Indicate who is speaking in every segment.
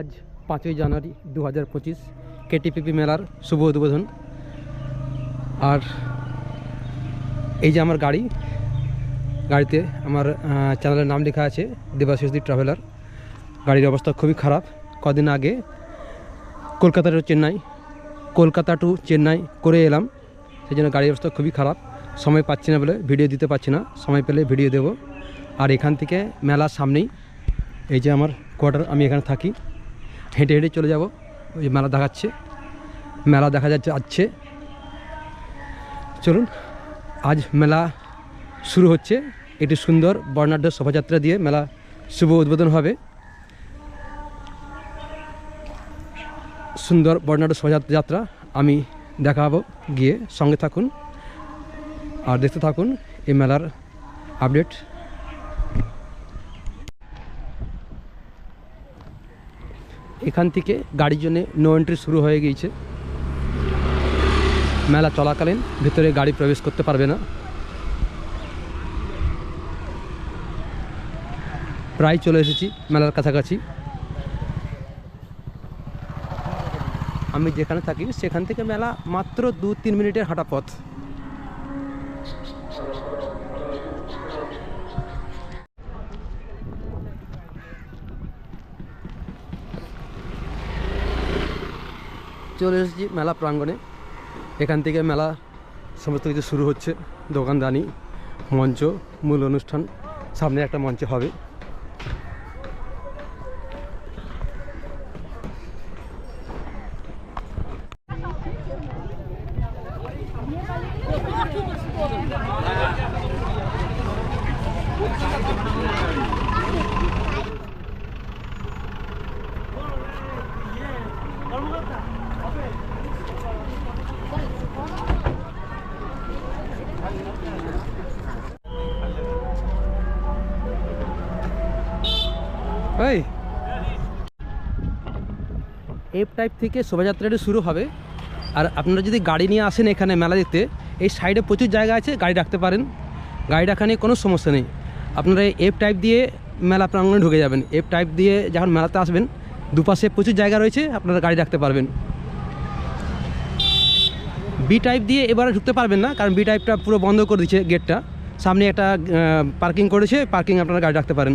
Speaker 1: আজ পাঁচই জানুয়ারি দু হাজার পঁচিশ কেটিপিপি মেলার শুভ উদ্বোধন। আর এই যে আমার গাড়ি, গাড়িতে আমার চ্যানেলের নাম লেখা আছে দেবাশিসদি ট্রাভেলার গাড়ির অবস্থা খুবই খারাপ। কদিন আগে কলকাতা টু চেন্নাই, কলকাতা টু চেন্নাই করে এলাম। সেই জন্য গাড়ির অবস্থা খুবই খারাপ। সময় পাচ্ছি না বলে ভিডিও দিতে পারছি না। সময় পেলে ভিডিও দেব। আর এখান থেকে মেলার সামনেই এই যে আমার কোয়ার্টার আমি এখানে থাকি। হেঁটে হেঁটে চলে যাব। ওই মেলা দেখাচ্ছে। মেলা দেখা যাচ্ছে যাচ্ছে চলুন, আজ মেলা শুরু হচ্ছে। একটি সুন্দর বর্ণাঢ্য শোভাযাত্রা দিয়ে মেলা শুভ উদ্বোধন হবে। সুন্দর বর্ণাঢ্য শোভাযাত্রা যাত্রা আমি দেখাবো। গিয়ে সঙ্গে থাকুন আর দেখতে থাকুন এই মেলার আপডেট। এখান থেকে গাড়ির জন্য নো এন্ট্রি শুরু হয়ে গিয়েছে। মেলা চলাকালীন ভিতরে গাড়ি প্রবেশ করতে পারবে না। প্রায় চলে এসেছি মেলার কাছাকাছি। আমি যেখানে থাকি সেখান থেকে মেলা মাত্র দু তিন মিনিটের হাঁটা পথ চলে এসেছি মেলা প্রাঙ্গণে। এখান থেকে মেলা সমস্ত কিছু শুরু হচ্ছে, দোকানদানি, মঞ্চ, মূল অনুষ্ঠান, সামনে একটা মঞ্চে হবে এই এফ টাইপ থেকে শোভাযাত্রাটা শুরু হবে। আর আপনারা যদি গাড়ি নিয়ে আসেন এখানে মেলা দেখতে, এই সাইডে প্রচুর জায়গা আছে, গাড়ি রাখতে পারেন। গাড়ি রাখা নিয়ে কোনো সমস্যা নেই। আপনারা এফ টাইপ দিয়ে মেলা প্রাঙ্গণে ঢুকে যাবেন। এফ টাইপ দিয়ে যখন মেলাতে আসবেন, দুপাশে প্রচুর জায়গা রয়েছে, আপনারা গাড়ি রাখতে পারবেন। বি টাইপ দিয়ে এবারে ঢুকতে পারবেন না, কারণ বি টাইপটা পুরো বন্ধ করে দিচ্ছে গেটটা সামনে একটা পার্কিং করেছে পার্কিং আপনারা গাড়ি রাখতে পারেন।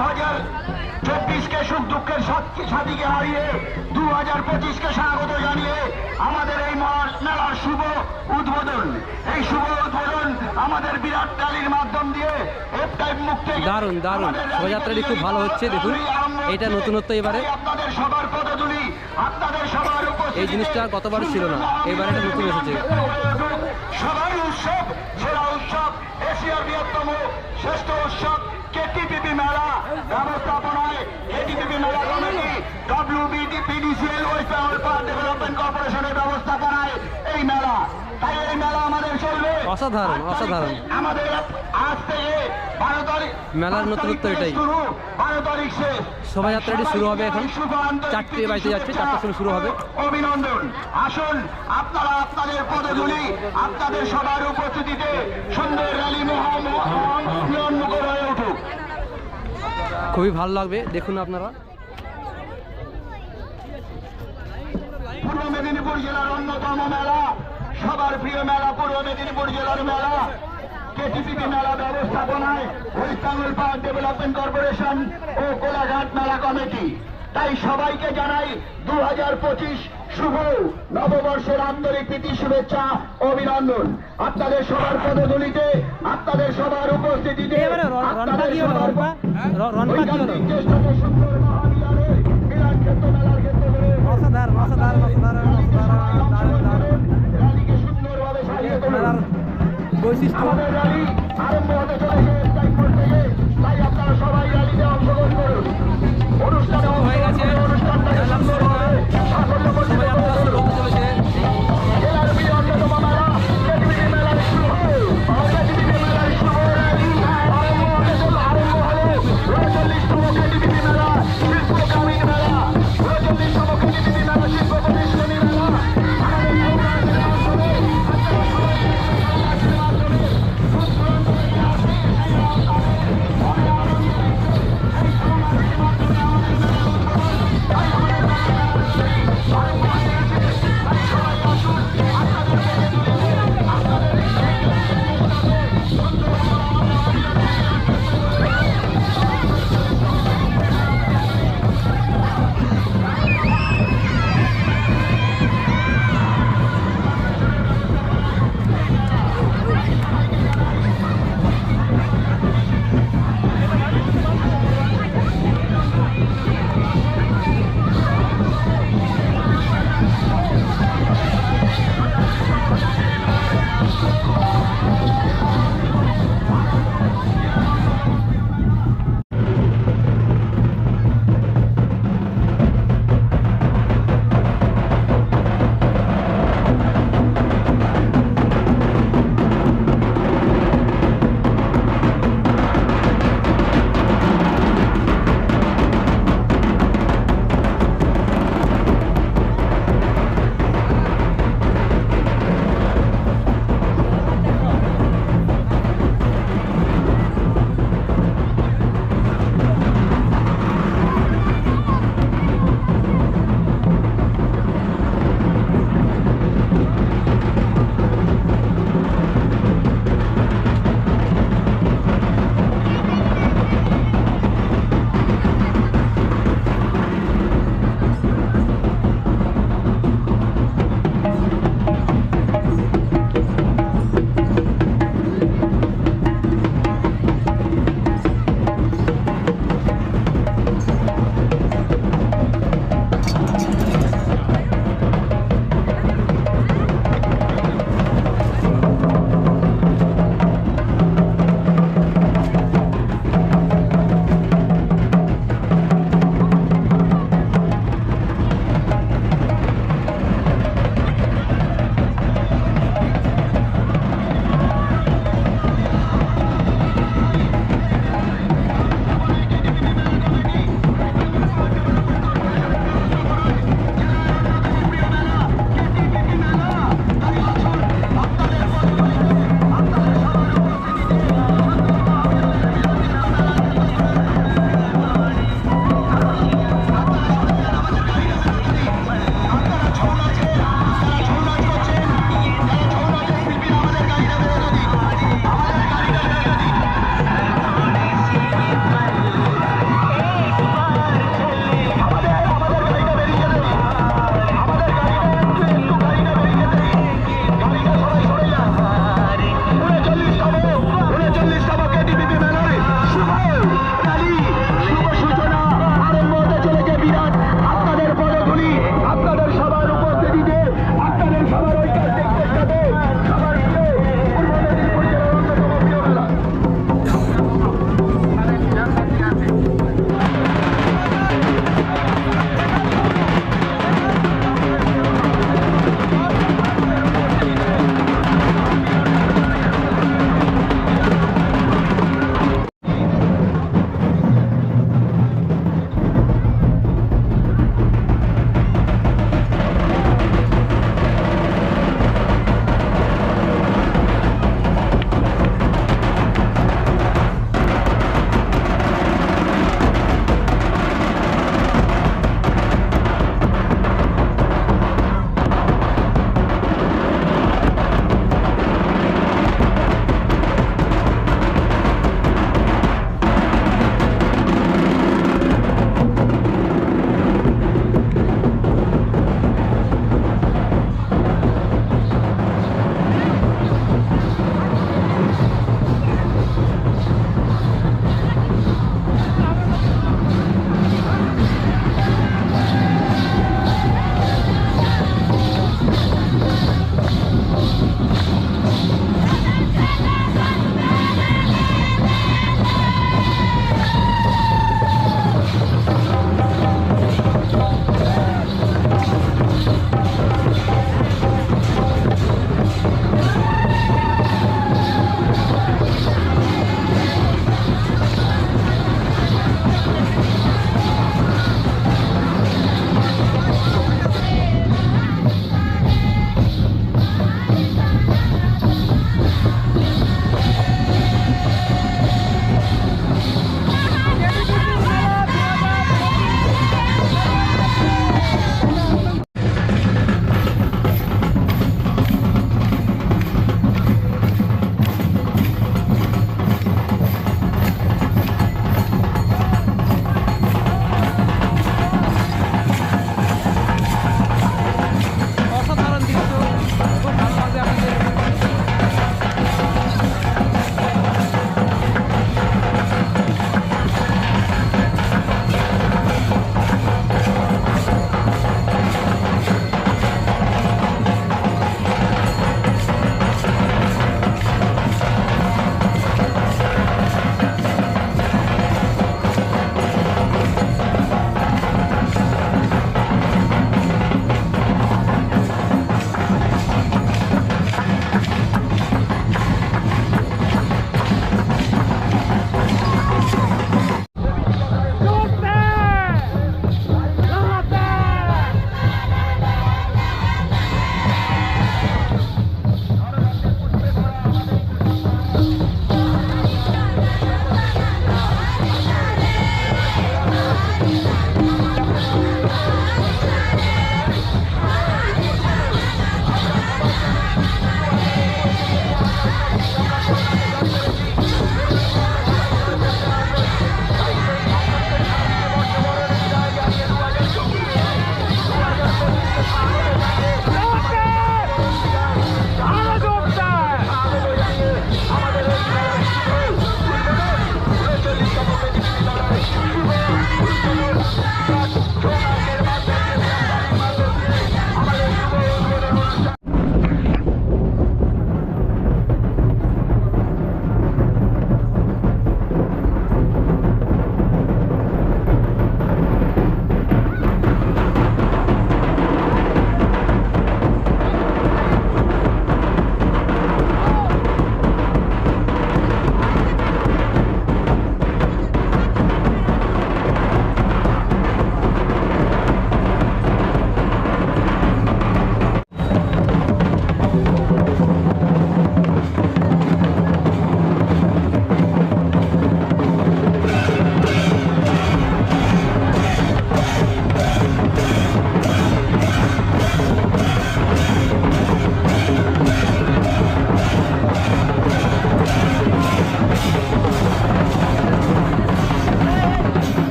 Speaker 2: হাজার চব্বিশকে সুখ দুঃখের সাথী- সাথীকে হারিয়ে দু হাজার পঁচিশকে স্বাগত জানিয়ে আমাদের এই মেলার শুভ উদ্বোধন। এই শুভ উদ্বোধন আমাদের বিরাট মাধ্যম দিয়ে
Speaker 1: দারুণ দারুণ। শোভাযাত্রাটি খুব ভালো হচ্ছে দেখুন। এটা নতুনত্ব এবারে।
Speaker 2: আপনাদের সবার সবার
Speaker 1: এই জিনিসটা গতবার ছিল না। এবারে এটা নতুন এসেছে।
Speaker 2: সবাই উৎসব সেরা উৎসব এশিয়ার বৃহত্তম শ্রেষ্ঠ উৎসব। কেটিপিপি মেলা ব্যবস্থাপনায় কেটিপিপি মেলা কমিটি ওয়েস্ট বেঙ্গল ডেভেলপমেন্ট কর্পোরেশনের ব্যবস্থাপনায় এই মেলা তাই এই মেলা আমাদের চলবে।
Speaker 1: অসাধারণ, অসাধারণ।
Speaker 2: আমাদের আজ থেকে বারো তারিখ
Speaker 1: মেলার নতুনত্ব এটাই।
Speaker 2: শুরু বারো তারিখ শেষ।
Speaker 1: শোভাযাত্রাটি শুরু হবে এখন। চারটে বাড়িতে যাচ্ছে চারটার সময় শুরু হবে।
Speaker 2: অভিনন্দন। আসুন আপনারা আপনাদের পদগুলি আপনাদের সবার উপস্থিতিতে সুন্দর র্যালি মহামুখর হয়ে উঠুক
Speaker 1: খুবই ভালো লাগবে, দেখুন আপনারা।
Speaker 2: পূর্ব মেদিনীপুর জেলার অন্যতম মেলা, সবার প্রিয় মেলা, পূর্ব মেদিনীপুর জেলার মেলা। কেটিপিপি মেলা ব্যবস্থাপনায় বেঙ্গল পাওয়ার ডেভেলপমেন্ট কর্পোরেশন ও কোলাঘাট মেলা কমিটি। তাই সবাইকে জানাই দু হাজার পঁচিশ শুভ নববর্ষের আন্তরিক প্রীতি শুভেচ্ছা অভিনন্দন। আপনাদের সবার পদগুলিতে আপনাদের সবার উপস্থিতিতে আপনাদের সবার
Speaker 1: হলো?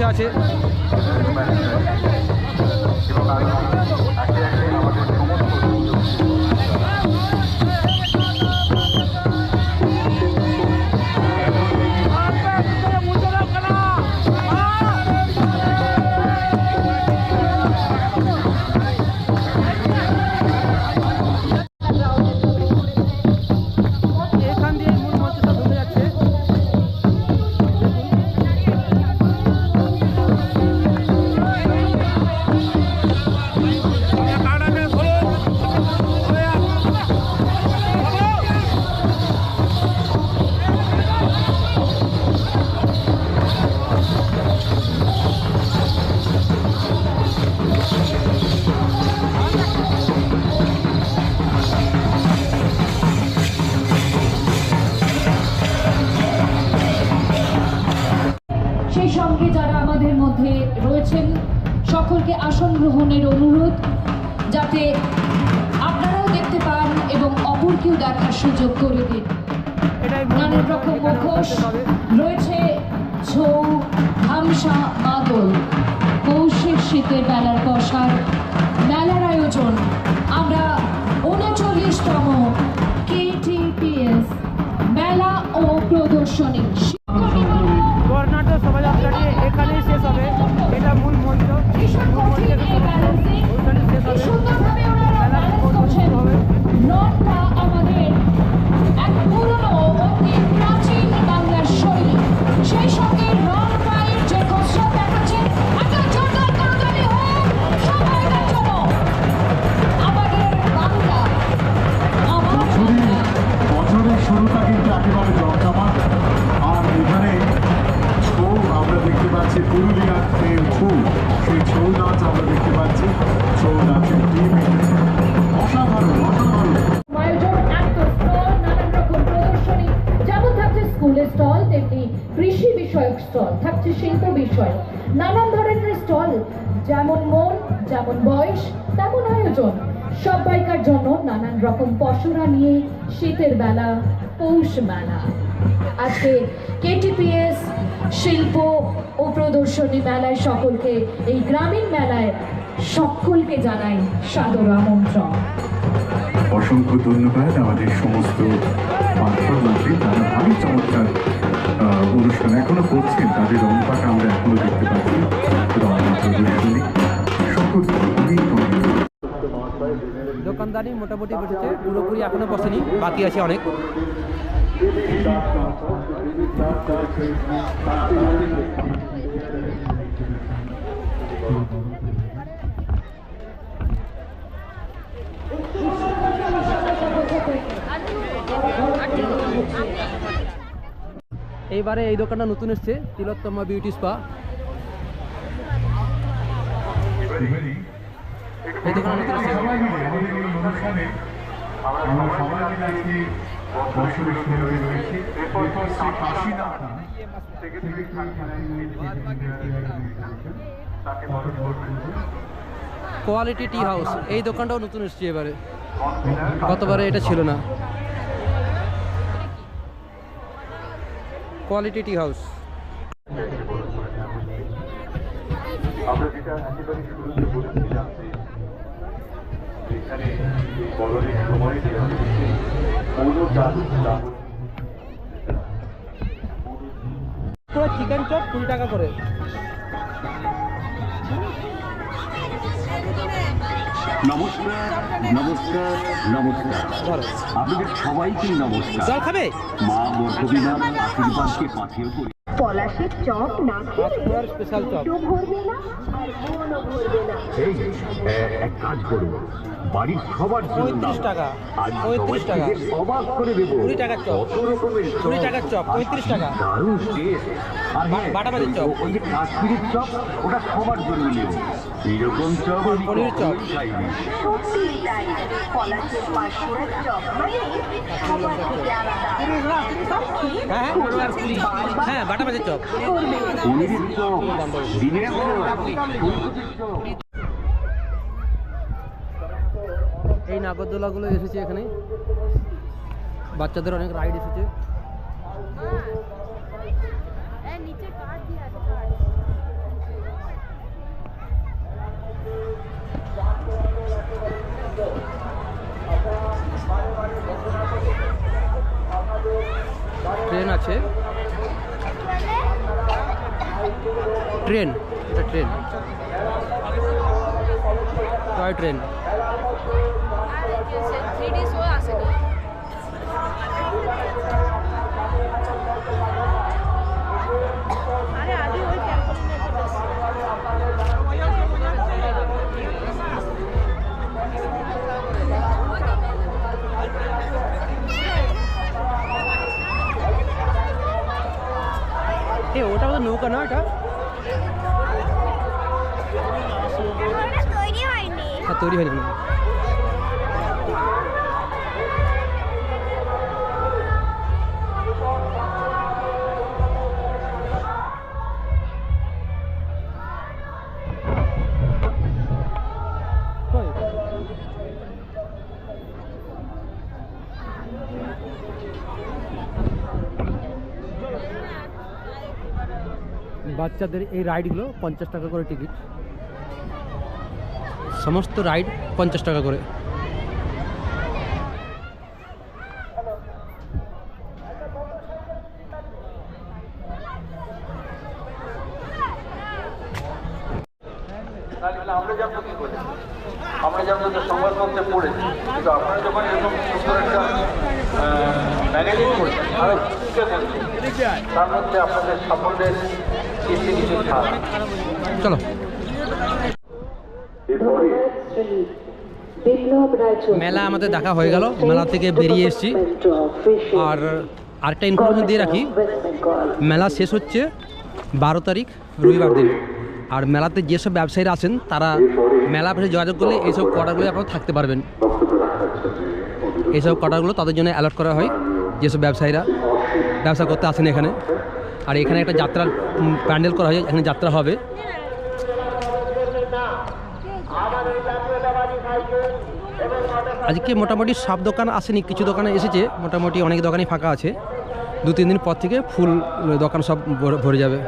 Speaker 1: মূল মঞ্চে
Speaker 3: মধ্যে রয়েছেন সকলকে আসন গ্রহণের অনুরোধ যাতে আপনারাও দেখতে পান এবং অপরকেও দেখার সুযোগ করে দিন। নানান রকম মুখোশ রয়েছে ছৌ হামসা মাদল পৌষের শীতের মেলার পশার মেলার আয়োজন। আমরা উনচল্লিশতম কেটিপিএস মেলা ও প্রদর্শনী। স্টল, থাকছে শিল্প বিষয়। নানান ধরনের স্টল, যেমন মন, যেমন বয়স, তেমন আয়োজন। সবাইকার জন্য নানান রকম পশরা নিয়ে শীতের বেলা পৌষ মেলা। আজকে কেটিপিএস, শিল্প ও প্রদর্শনী মেলায় সকলকে, এই গ্রামীণ মেলায় সকলকে জানাই সাদর আমন্ত্রণ।
Speaker 4: অসংখ্য ধন্যবাদ। আমাদের সমস্ত পাঠ্যমন্ত্রী তারা ভালোই চমৎকার অনুষ্ঠান এখনও করছেন। তাদের রংপাট আমরা এখনও দেখতে পাচ্ছি। প্রদর্শনী।
Speaker 1: দোকানদারি মোটামুটি বসেছে পুরোপুরি এখনও বসেনি। বাকি আছে অনেক। এইবারে এই দোকানটা নতুন এসছে, তিলোত্তমা বিউটি স্পা নতুন কোয়ালিটি টি হাউস এই দোকানটাও নতুন এসছে এবারে। গতবারে এটা ছিল না। Quality tea house.
Speaker 4: আমরা যেটা একেবারে শুরুতে বলেছিলাম যে এখানে বড়দের সময় দেওয়া হচ্ছে কোনো জাতি লাভ
Speaker 1: পুরো চিকেন চপ কুড়ি টাকা করে।
Speaker 5: নমস্কার নমস্কার নমস্কার। আপনাদের সবাইকে নমস্কার।
Speaker 1: জল খাবে?
Speaker 5: মা বর্ধবিনার আশীর্বাদকে করি।
Speaker 6: পলাশের চপ না
Speaker 1: স্পেশাল চপ।
Speaker 6: ভরবে না
Speaker 5: এই এক কাজ করুন। বাড়ির সবার জন্য
Speaker 1: পঁয়ত্রিশ টাকা। পঁয়ত্রিশ টাকা।
Speaker 5: অবাক করে দেবো।
Speaker 1: কুড়ি টাকার চপ।
Speaker 5: কত রকমের
Speaker 1: কুড়ি টাকার চপ, পঁয়ত্রিশ টাকা।
Speaker 5: দারুণ টেস্ট আর হ্যাঁ
Speaker 1: বাটাবাটির চপ।
Speaker 5: ওই যে কাশ্মীরের চপ ওটা সবার জন্য নিও। এরকম চপ আমি
Speaker 1: পনির চপ।
Speaker 5: খাইনি।
Speaker 6: সত্যি তাই পলাশের পাঁশকুড়ার চপ মানে সবার থেকে আলাদা।
Speaker 1: হ্যাঁ হ্যাঁ বাটা মাছের চপ।
Speaker 5: পনিরের দিনের
Speaker 1: এই নাগরদোলাগুলো এসেছে এখানে। বাচ্চাদের অনেক রাইড এসেছে। ট্রেন আছে। ট্রেন এটা ট্রেন টয় ট্রেন
Speaker 7: আরে আগে ওই
Speaker 1: ওটা তো নৌকা না এটা
Speaker 7: তৈরি হয়নি
Speaker 1: হ্যাঁ তৈরি হয়নি বাচ্চাদের এই রাইডগুলো পঞ্চাশ টাকা করে টিকিট। সমস্ত রাইড পঞ্চাশ টাকা করে
Speaker 8: তাহলে আমরা জানব কি করে আমরা জানব যে সংবাদপত্রে পড়েছি কিন্তু আপনারা যখন এরকম সুন্দর একটা ম্যাগাজিন করছেন আর কে করছেন তার মধ্যে আপনাদের সাফল্যের কিছু কিছু ছাড়
Speaker 1: চলো
Speaker 6: বিপ্লব রায়চৌধুরী
Speaker 1: মেলা আমাদের দেখা হয়ে গেল, মেলা থেকে বেরিয়ে এসেছি। আর আরেকটা ইনফরমেশন দিয়ে রাখি, মেলা শেষ হচ্ছে বারো তারিখ, রবিবার দিন। আর মেলাতে যেসব ব্যবসায়ীরা আছেন, তারা মেলা অফিসে যোগাযোগ করলে এইসব কটাগুলো আপনারা থাকতে পারবেন। এইসব কটাগুলো তাদের জন্য অ্যালার্ট করা হয়, যেসব ব্যবসায়ীরা ব্যবসা করতে আসেন এখানে। আর এখানে একটা যাত্রার প্যান্ডেল করা হয়, এখানে যাত্রা হবে। আজকে মোটামুটি সব দোকান আসেনি, কিছু দোকানে এসেছে, মোটামুটি অনেক দোকানই ফাঁকা আছে। দু তিন দিন পর থেকে ফুল দোকান সব ভরে- যাবে।